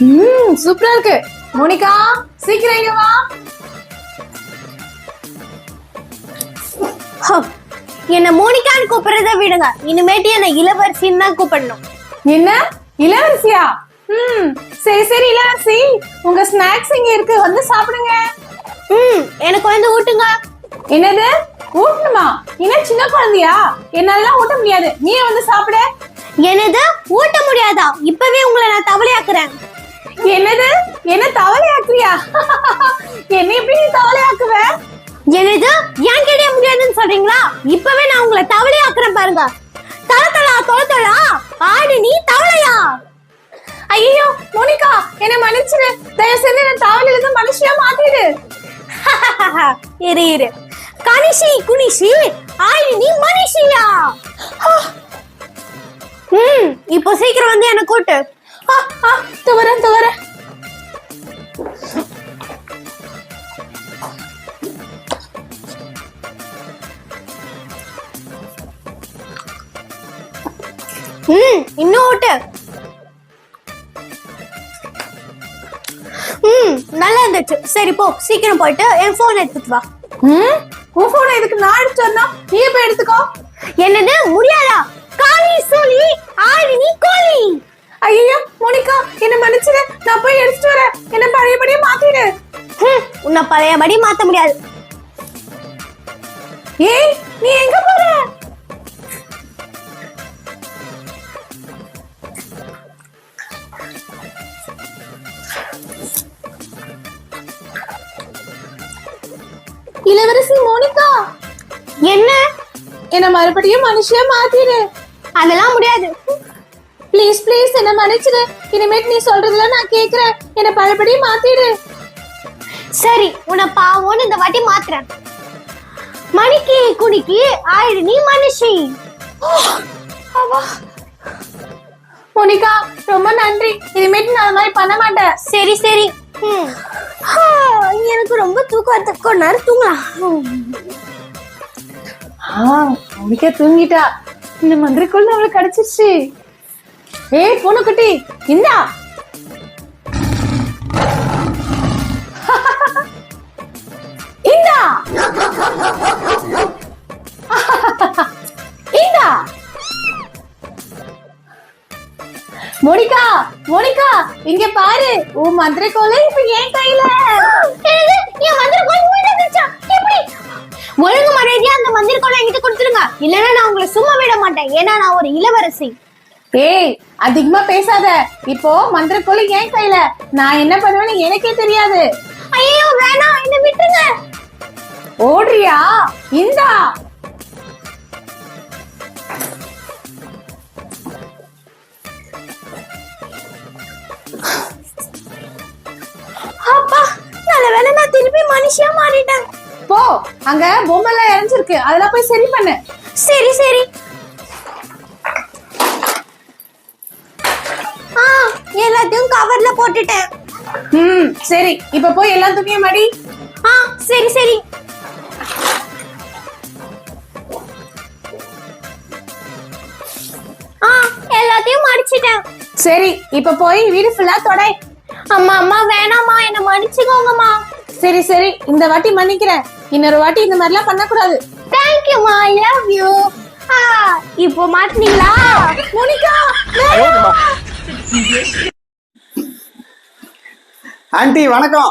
ம் சூப்பரா இருக்கு. மோனிகா சீக்கிரம் இங்க வா. என்ன மோனிகான்னு கூப்பிடுறத விடுங்க. இனிமேட்டு என்ன இளவரசின்னு தான் கூப்பிடணும். என்ன? இளவரசியா? ம் சரி சரி இளவரசி. உங்க ஸ்நாக்ஸ் இங்க இருக்கு. வந்து சாப்பிடுங்க. ம் எனக்கு வந்து ஊட்டுங்க. என்னது? ஊட்டணுமா? என்ன சின்ன குழந்தையா? என்னால ஊட்ட முடியாது. நீ வந்து சாப்பிடு. என்னது? ஊட்ட முடியாதா? இப்பவே உங்களை நான் தவளையாக்குறேன். என்ன எப்படி நீ தவளையாக்குவ? எனது ஏன் கிடைய முடியாதுன்னு சொல்றீங்களா? இப்பவே நான் உங்களை தவளையாக்குறேன் பாருங்க. தல தலா தொல தொலா? ஆடு நீ தவளையா? ஐயோ மோனிகா என்ன மன்னிச்சிரு. தயவு செஞ்சு என்ன தவளையில இருந்து மனுஷியா மாத்திடு இரு இரு. கனிஷி குனிஷி ஆடு நீ மனுஷியா? ம் இப்போ சீக்கிரம் வந்து என்ன கூட்டு ஆ, ம் இன்னும் ஓட்டு. ம் நல்லா இருந்துச்சு. சரி போ. சீக்கிரம் போயிட்டு என் ஃபோன் எடுத்துட்டு வா. ம்? உன் போனை எதுக்கு நான் எடுத்து வரணும் நீ போய் எடுத்துக்கோ. என்னது? முடியாதா? காளி சொல்லி ஆடி நீ கோழி. ஐயோ மோனிகா என்ன மன்னிச்சிரு. நான் போய் எடுத்துட்டு வரேன். என்ன பழையபடியே மாத்திடு உன்னை பழையபடி மாத்த முடியாது. ஏய் நீ எங்க இளவரசி மோனிகா! என்ன? என்ன மறுபடியும் மனுஷியா மாத்திடு அதெல்லாம் முடியாது. ப்ளீஸ் ப்ளீஸ் என்ன மன்னிச்சிடு இனிமேட் நீ சொல்றதுல நான் கேக்குறேன் என்ன பழையபடி மாத்திடு சரி உன்னை பாவோன்னு இந்த வாட்டி மாத்துறேன். மணிக்கு குடிக்கு ஆயிடு நீ மனுஷி. மோனிகா ரொம்ப நன்றி. இனிமேட்டு நான் அது மாதிரி பண்ண மாட்டேன். சரி சரி. எனக்கு ரொம்ப தூக்கம் வருது. கொஞ்ச நேரம் தூங்கலாம். ஆ மோனிகா தூங்கிட்டா. இந்த மந்திரிக்குள் நம்மளுக்கு கிடைச்சிருச்சு. ஏய் பூனைக்குட்டி இந்தா. மோனிகா மோனிகா இங்க பாரு. உன் மந்திரக்கோலை இப்ப என் கையில? என் உங்ககிட்ட இருந்துச்சா? எப்படி? ஒழுங்கு மரியாதையா அந்த மந்திரக்கோளை என்கிட்ட கொடுத்துருங்க இல்லைன்னா நான் உங்களை சும்மா விட மாட்டேன். ஏன்னா நான் ஒரு இளவரசி. ஏய் அதிகமா பேசாத. இப்போ மந்திரக்கோலை என் கையில. நான் என்ன பண்ணுவேன்னு எனக்கே தெரியாது. ஐயோ வேணாம். என்ன விட்டுருங்க. ஓடுறியா? இந்தா. அப்பா நல்ல வேளை நான் திருப்பி மனுஷியா மாறிட்டேன். போ அங்க பொம்மைலாம் இறஞ்சிருக்கு. அதெல்லாம் போய் சரி பண்ணு. சரி சரி. ஆ எல்லாத்தையும் கவர்ல போட்டுட்டேன். ம் சரி. இப்ப போய் எல்லா துணியும் மடி. ஆ சரி சரி. ஆ எல்லாத்தையும் மடிச்சிட்டேன். சரி இப்ப போய் வீடு ஃபுல்லா தொடை. அம்மா அம்மா வேணாம்மா என்ன மன்னிச்சுக்கோங்கம்மா. சரி சரி இந்த வாட்டி மன்னிக்கிறேன். இன்னொரு வாட்டி இந்த மாதிரிலாம் பண்ணக்கூடாது. தேங்க்யூம்மா ஐ லவ் யூ இப்போ மாட்டினீங்களா? மோனிகா ஆண்டி வணக்கம்.